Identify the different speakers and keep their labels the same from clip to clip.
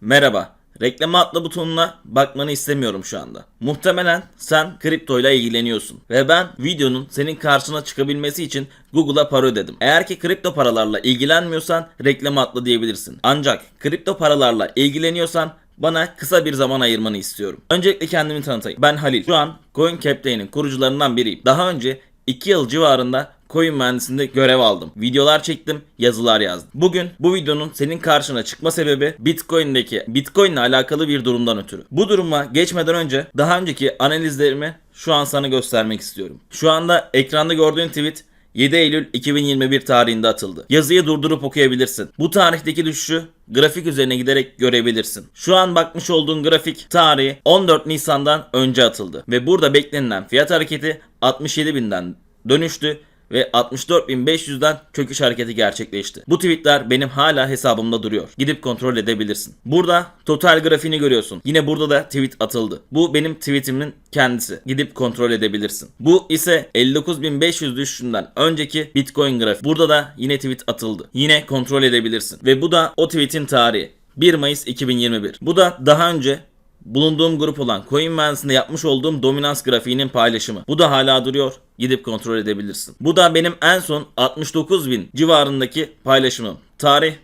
Speaker 1: Merhaba. Reklama atla butonuna bakmanı istemiyorum şu anda. Muhtemelen sen kriptoyla ilgileniyorsun ve ben videonun senin karşına çıkabilmesi için Google'a para ödedim. Eğer ki kripto paralarla ilgilenmiyorsan reklama atla diyebilirsin. Ancak kripto paralarla ilgileniyorsan bana kısa bir zaman ayırmanı istiyorum. Öncelikle kendimi tanıtayım. Ben Halil. Şu an CoinCaptain'in kurucularından biriyim. Daha önce 2 yıl civarında coin mühendisliğinde görev aldım. Videolar çektim, yazılar yazdım. Bugün bu videonun senin karşına çıkma sebebi Bitcoin'deki Bitcoin ile alakalı bir durumdan ötürü. Bu duruma geçmeden önce daha önceki analizlerimi şu an sana göstermek istiyorum. Şu anda ekranda gördüğün tweet 7 Eylül 2021 tarihinde atıldı. Yazıyı durdurup okuyabilirsin. Bu tarihteki düşüşü grafik üzerine giderek görebilirsin. Şu an bakmış olduğun grafik tarihi 14 Nisan'dan önce atıldı. Ve burada beklenilen fiyat hareketi 67.000'den dönüştü ve 64.500'den çöküş hareketi gerçekleşti. Bu tweetler benim hala hesabımda duruyor. Gidip kontrol edebilirsin. Burada total grafiğini görüyorsun. Yine burada da tweet atıldı. Bu benim tweetimin kendisi. Gidip kontrol edebilirsin. Bu ise 59.500 düşüşünden önceki Bitcoin grafiği. Burada da yine tweet atıldı. Yine kontrol edebilirsin. Ve bu da o tweetin tarihi. 1 Mayıs 2021. Bu da daha önce bulunduğum grup olan Coin Mühendisliğinde yapmış olduğum dominans grafiğinin paylaşımı. Bu da hala duruyor. Gidip kontrol edebilirsin. Bu da benim en son 69.000 civarındaki paylaşımım. Tarih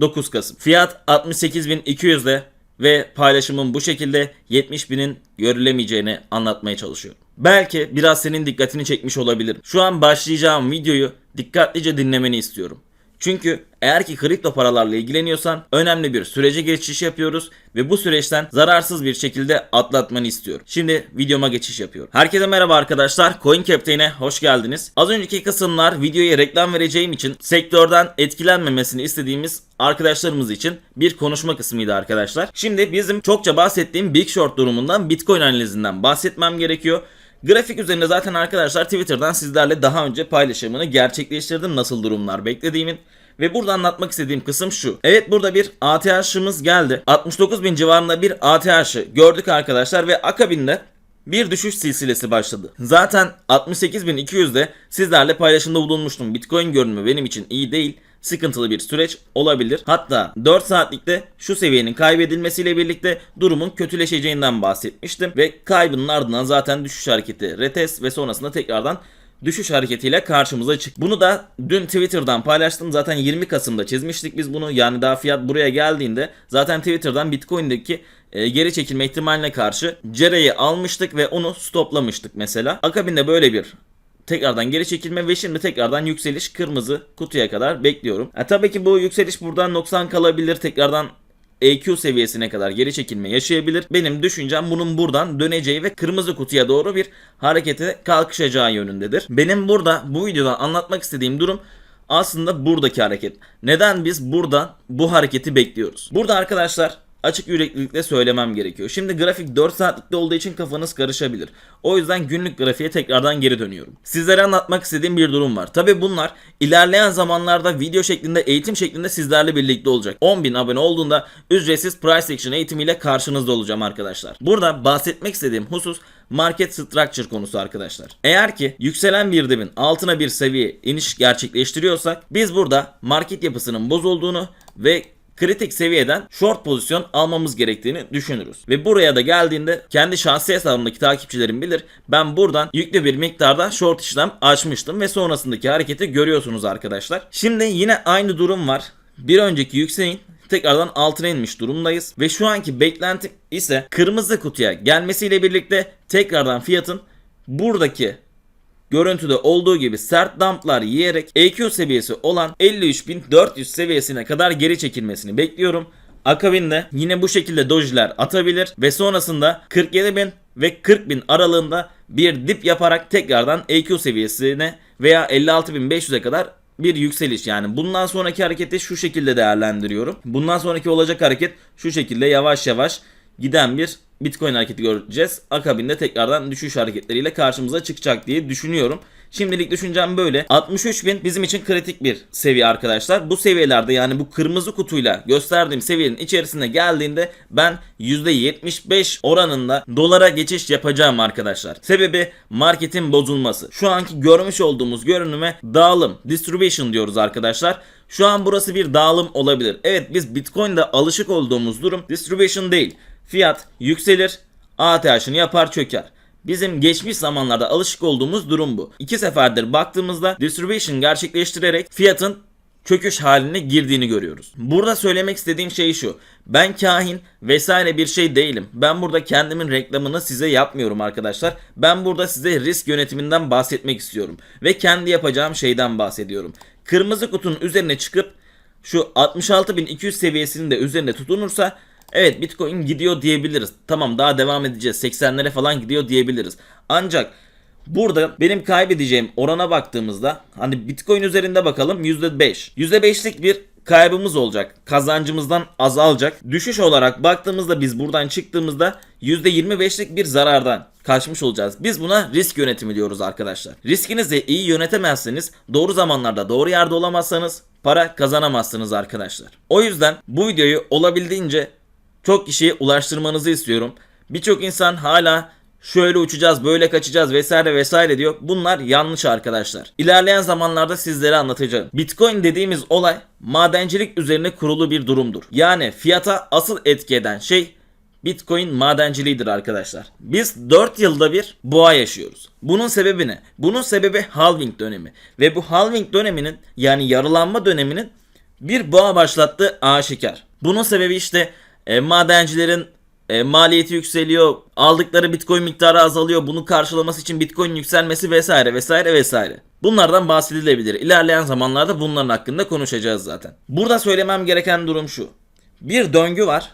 Speaker 1: 9 Kasım. Fiyat 68.200'de ve paylaşımım bu şekilde 70.000'in görülemeyeceğini anlatmaya çalışıyorum. Belki biraz senin dikkatini çekmiş olabilir. Şu an başlayacağım videoyu dikkatlice dinlemeni istiyorum. Çünkü eğer ki kripto paralarla ilgileniyorsan önemli bir sürece geçiş yapıyoruz ve bu süreçten zararsız bir şekilde atlatmanı istiyorum. Şimdi videoma geçiş yapıyorum. Herkese merhaba arkadaşlar. CoinCaptain'e hoş geldiniz. Az önceki kısımlar videoya reklam vereceğim için sektörden etkilenmemesini istediğimiz arkadaşlarımız için bir konuşma kısmıydı arkadaşlar. Şimdi bizim çokça bahsettiğim Big Short durumundan Bitcoin analizinden bahsetmem gerekiyor. Grafik üzerinde zaten arkadaşlar Twitter'dan sizlerle daha önce paylaşımını gerçekleştirdim nasıl durumlar beklediğimin. Ve burada anlatmak istediğim kısım şu. Evet burada bir ATH'ımız geldi. 69 bin civarında bir ATH'ı gördük arkadaşlar ve akabinde bir düşüş silsilesi başladı. Zaten 68.200'de sizlerle paylaşımda bulunmuştum. Bitcoin görünümü benim için iyi değil. Sıkıntılı bir süreç olabilir. Hatta 4 saatlikte şu seviyenin kaybedilmesiyle birlikte durumun kötüleşeceğinden bahsetmiştim. Ve kaybının ardından zaten düşüş hareketi retest ve sonrasında tekrardan düşüş hareketiyle karşımıza çıktı. Bunu da dün Twitter'dan paylaştım. Zaten 20 Kasım'da çizmiştik biz bunu. Yani daha fiyat buraya geldiğinde zaten Twitter'dan Bitcoin'deki e, geri çekilme ihtimaline karşı Cere'yi almıştık ve onu stoplamıştık mesela. Akabinde böyle bir tekrardan geri çekilme ve şimdi tekrardan yükseliş kırmızı kutuya kadar bekliyorum. E, tabii ki bu yükseliş buradan noksan kalabilir. Tekrardan EQ seviyesine kadar geri çekilme yaşayabilir. Benim düşüncem bunun buradan döneceği ve kırmızı kutuya doğru bir harekete kalkışacağı yönündedir. Benim burada bu videoda anlatmak istediğim durum aslında buradaki hareket. Neden biz burada bu hareketi bekliyoruz? Burada arkadaşlar açık yüreklilikle söylemem gerekiyor. Şimdi grafik 4 saatlikte olduğu için kafanız karışabilir. O yüzden günlük grafiğe tekrardan geri dönüyorum. Sizlere anlatmak istediğim bir durum var. Tabi bunlar ilerleyen zamanlarda video şeklinde, eğitim şeklinde sizlerle birlikte olacak. 10.000 abone olduğunda ücretsiz price action eğitimiyle karşınızda olacağım arkadaşlar. Burada bahsetmek istediğim husus market structure konusu arkadaşlar. Eğer ki yükselen bir dibin altına bir seviye iniş gerçekleştiriyorsak biz burada market yapısının bozulduğunu ve kritik seviyeden short pozisyon almamız gerektiğini düşünürüz. Ve buraya da geldiğinde kendi şahsi hesabımdaki takipçilerim bilir. Ben buradan yüklü bir miktarda short işlem açmıştım ve sonrasındaki hareketi görüyorsunuz arkadaşlar. Şimdi yine aynı durum var. Bir önceki yükseğin tekrardan altına inmiş durumdayız. Ve şu anki beklentim ise kırmızı kutuya gelmesiyle birlikte tekrardan fiyatın buradaki görüntüde olduğu gibi sert dumplar yiyerek EQ seviyesi olan 53.400 seviyesine kadar geri çekilmesini bekliyorum. Akabinde yine bu şekilde dojiler atabilir ve sonrasında 47.000 ve 40.000 aralığında bir dip yaparak tekrardan EQ seviyesine veya 56.500'e kadar bir yükseliş yani bundan sonraki hareketi şu şekilde değerlendiriyorum. Bundan sonraki olacak hareket şu şekilde yavaş yavaş giden bir Bitcoin hareketi göreceğiz. Akabinde tekrardan düşüş hareketleriyle karşımıza çıkacak diye düşünüyorum. Şimdilik düşüncem böyle. 63.000 bizim için kritik bir seviye arkadaşlar. Bu seviyelerde yani bu kırmızı kutuyla gösterdiğim seviyenin içerisine geldiğinde ben %75 oranında dolara geçiş yapacağım arkadaşlar. Sebebi marketin bozulması. Şu anki görmüş olduğumuz görünüme dağılım, distribution diyoruz arkadaşlar. Şu an burası bir dağılım olabilir. Evet biz Bitcoin'de alışık olduğumuz durum distribution değil. Fiyat yükselir, ATH'ını yapar çöker. Bizim geçmiş zamanlarda alışık olduğumuz durum bu. İki seferdir baktığımızda distribution gerçekleştirerek fiyatın çöküş haline girdiğini görüyoruz. Burada söylemek istediğim şey şu. Ben kahin vesaire bir şey değilim. Ben burada kendimin reklamını size yapmıyorum arkadaşlar. Ben burada size risk yönetiminden bahsetmek istiyorum. Ve kendi yapacağım şeyden bahsediyorum. Kırmızı kutunun üzerine çıkıp şu 66.200 seviyesinin de üzerinde tutunursa evet Bitcoin gidiyor diyebiliriz. Tamam daha devam edeceğiz. 80'lere falan gidiyor diyebiliriz. Ancak Burada benim kaybedeceğim orana baktığımızda hani Bitcoin üzerinde bakalım %5. %5'lik bir kaybımız olacak. Kazancımızdan azalacak. Düşüş olarak baktığımızda biz buradan çıktığımızda %25'lik bir zarardan kaçmış olacağız. Biz buna risk yönetimi diyoruz arkadaşlar. Riskinizi iyi yönetemezseniz, doğru zamanlarda doğru yerde olamazsanız para kazanamazsınız arkadaşlar. O yüzden bu videoyu olabildiğince çok kişiye ulaştırmanızı istiyorum. Birçok insan hala şöyle uçacağız, böyle kaçacağız vesaire vesaire diyor. Bunlar yanlış arkadaşlar. İlerleyen zamanlarda sizlere anlatacağım. Bitcoin dediğimiz olay madencilik üzerine kurulu bir durumdur. Yani fiyata asıl etki eden şey Bitcoin madenciliğidir arkadaşlar. Biz 4 yılda bir boğa yaşıyoruz. Bunun sebebi ne? Bunun sebebi halving dönemi. Ve bu halving döneminin yani yarılanma döneminin bir boğa başlattığı aşikar. Bunun sebebi işte e, madencilerin e, maliyeti yükseliyor, aldıkları bitcoin miktarı azalıyor, bunu karşılaması için bitcoin yükselmesi vesaire vesaire vesaire. Bunlardan bahsedilebilir. İlerleyen zamanlarda bunların hakkında konuşacağız zaten. Burada söylemem gereken durum şu. Bir döngü var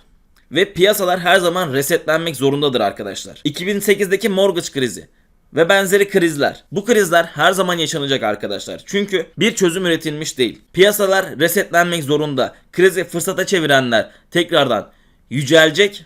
Speaker 1: ve piyasalar her zaman resetlenmek zorundadır arkadaşlar. 2008'deki mortgage krizi ve benzeri krizler. Bu krizler her zaman yaşanacak arkadaşlar. Çünkü bir çözüm üretilmiş değil. Piyasalar resetlenmek zorunda. Krizi fırsata çevirenler tekrardan yücelecek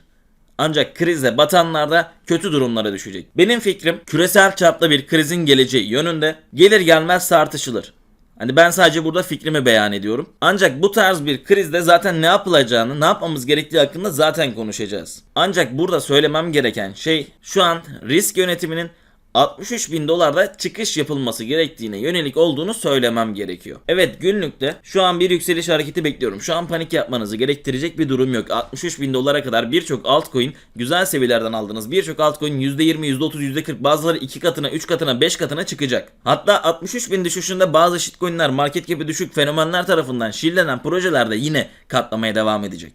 Speaker 1: ancak krize batanlar da kötü durumlara düşecek. Benim fikrim küresel çapta bir krizin geleceği yönünde gelir gelmez tartışılır. Hani ben sadece burada fikrimi beyan ediyorum. Ancak bu tarz bir krizde zaten ne yapılacağını, ne yapmamız gerektiği hakkında zaten konuşacağız. Ancak burada söylemem gereken şey şu an risk yönetiminin 63 bin dolarda çıkış yapılması gerektiğine yönelik olduğunu söylemem gerekiyor. Evet günlükte şu an bir yükseliş hareketi bekliyorum. Şu an panik yapmanızı gerektirecek bir durum yok. 63 bin dolara kadar birçok altcoin güzel seviyelerden aldınız. Birçok altcoin %20, %30, %40 bazıları 2 katına, 3 katına, 5 katına çıkacak. Hatta 63 bin düşüşünde bazı shitcoinler market gibi düşük fenomenler tarafından şillenen projelerde yine katlamaya devam edecek.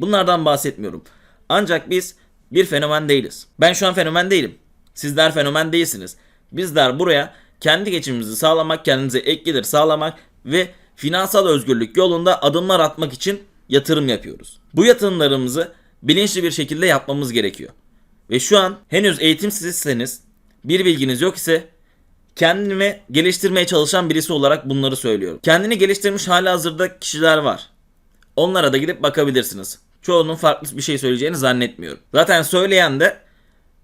Speaker 1: Bunlardan bahsetmiyorum. Ancak biz bir fenomen değiliz. Ben şu an fenomen değilim. Sizler fenomen değilsiniz. Bizler buraya kendi geçimimizi sağlamak, kendimize ek gelir sağlamak ve finansal özgürlük yolunda adımlar atmak için yatırım yapıyoruz. Bu yatırımlarımızı bilinçli bir şekilde yapmamız gerekiyor. Ve şu an henüz eğitimsizseniz, bir bilginiz yok ise kendimi geliştirmeye çalışan birisi olarak bunları söylüyorum. Kendini geliştirmiş hali hazırda kişiler var. Onlara da gidip bakabilirsiniz. Çoğunun farklı bir şey söyleyeceğini zannetmiyorum. Zaten söyleyen de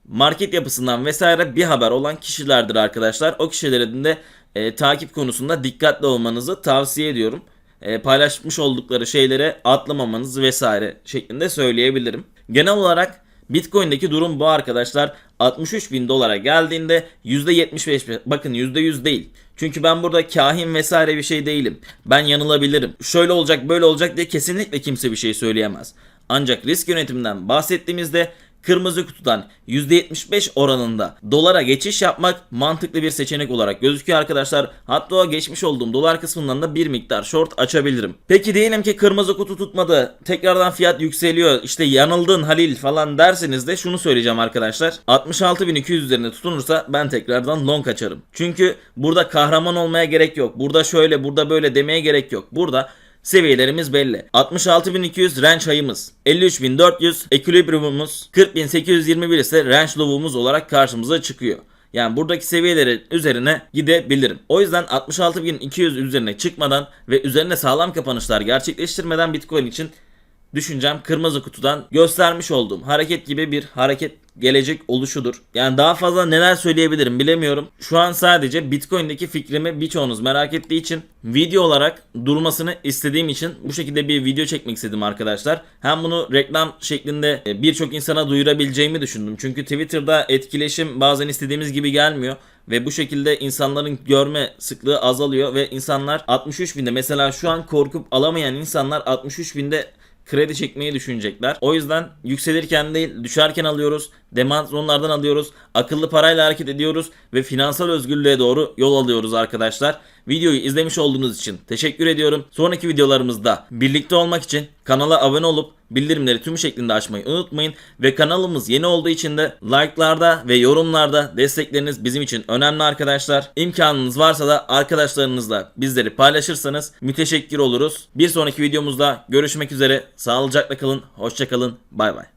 Speaker 1: market yapısından vesaire bir haber olan kişilerdir arkadaşlar. O kişilerin de e, takip konusunda dikkatli olmanızı tavsiye ediyorum. E, paylaşmış oldukları şeylere atlamamanız vesaire şeklinde söyleyebilirim. Genel olarak Bitcoin'deki durum bu arkadaşlar. 63 bin dolara geldiğinde %75 bakın %100 değil. Çünkü ben burada kahin vesaire bir şey değilim. Ben yanılabilirim. Şöyle olacak böyle olacak diye kesinlikle kimse bir şey söyleyemez. Ancak risk yönetiminden bahsettiğimizde kırmızı kutudan %75 oranında dolara geçiş yapmak mantıklı bir seçenek olarak gözüküyor arkadaşlar. Hatta geçmiş olduğum dolar kısmından da bir miktar short açabilirim. Peki diyelim ki kırmızı kutu tutmadı. Tekrardan fiyat yükseliyor. İşte yanıldın Halil falan derseniz de şunu söyleyeceğim arkadaşlar. 66.200 üzerinde tutunursa ben tekrardan long açarım. Çünkü burada kahraman olmaya gerek yok. Burada şöyle burada böyle demeye gerek yok. Burada Seviyelerimiz belli. 66.200 range hayımız. 53.400 equilibrium'umuz. 40.821 ise range low'umuz olarak karşımıza çıkıyor. Yani buradaki seviyelerin üzerine gidebilirim. O yüzden 66.200 üzerine çıkmadan ve üzerine sağlam kapanışlar gerçekleştirmeden Bitcoin için düşüncem kırmızı kutudan göstermiş olduğum hareket gibi bir hareket gelecek oluşudur. Yani daha fazla neler söyleyebilirim bilemiyorum. Şu an sadece Bitcoin'deki fikrimi birçoğunuz merak ettiği için video olarak durmasını istediğim için bu şekilde bir video çekmek istedim arkadaşlar. Hem bunu reklam şeklinde e, birçok insana duyurabileceğimi düşündüm. Çünkü Twitter'da etkileşim bazen istediğimiz gibi gelmiyor. Ve bu şekilde insanların görme sıklığı azalıyor ve insanlar 63 binde mesela şu an korkup alamayan insanlar 63 binde kredi çekmeyi düşünecekler. O yüzden yükselirken değil düşerken alıyoruz. Demand zonlardan alıyoruz. Akıllı parayla hareket ediyoruz ve finansal özgürlüğe doğru yol alıyoruz arkadaşlar. Videoyu izlemiş olduğunuz için teşekkür ediyorum. Sonraki videolarımızda birlikte olmak için kanala abone olup bildirimleri tüm şeklinde açmayı unutmayın. Ve kanalımız yeni olduğu için de like'larda ve yorumlarda destekleriniz bizim için önemli arkadaşlar. İmkanınız varsa da arkadaşlarınızla bizleri paylaşırsanız müteşekkir oluruz. Bir sonraki videomuzda görüşmek üzere. Sağlıcakla kalın, hoşça kalın, bay bay.